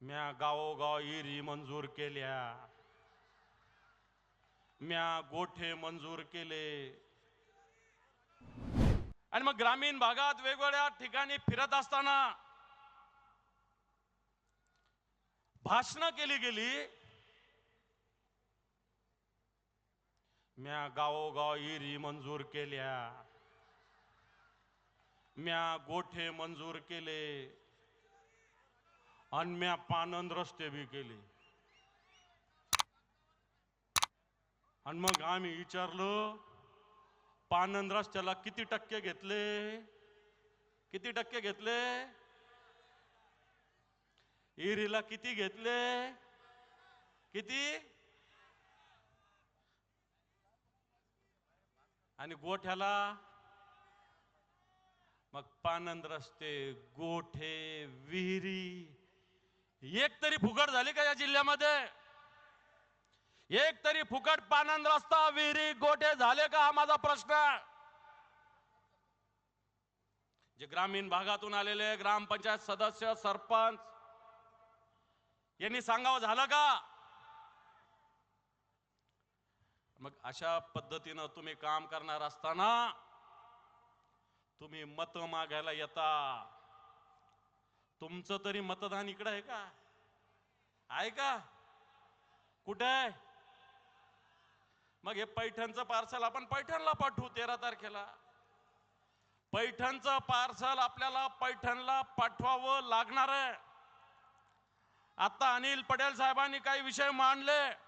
म्या गावोगाव इरी मंजूर केल्या. म्या गोठे मंजूर केले. आणि मग ग्रामीण भागात वेगवेगळ्या ठिकाणी फिरत असताना भाषणं केली गेली. म्या गावोगाव इरी मंजूर केल्या. म्या गोठे मंजूर केले. आणि म्या पानंद रस्ते बी केले. आणि मग आम्ही विचारलं पानंद रस्त्याला किती टक्के घेतले? किती टक्के घेतले? इरीला किती घेतले? किती? आणि गोठ्याला? मग पानंद रस्ते गोठे विहिरी एक तरी फुकट झाली का या जिल्ह्यामध्ये? एक तरी फुकट पानंद रस्ता विहिरी गोठे झाले का हा माझा प्रश्न? जे ग्रामीण भागातून आलेले ग्रामपंचायत सदस्य सरपंच यांनी सांगावं झालं का? मग अशा पद्धतीनं तुम्ही काम करणार असताना तुम्ही मत मागायला येता. तुमचं तरी मतदान इकडं आहे का? आहे का? कुठे आहे? मग हे पैठणचं पार्सल आपण पैठणला पाठवू तेरा तारखेला. पैठणचं पार्सल आपल्याला पैठणला पाठवावं लागणार आहे. आता अनिल पटेल साहेबांनी काही विषय मांडले.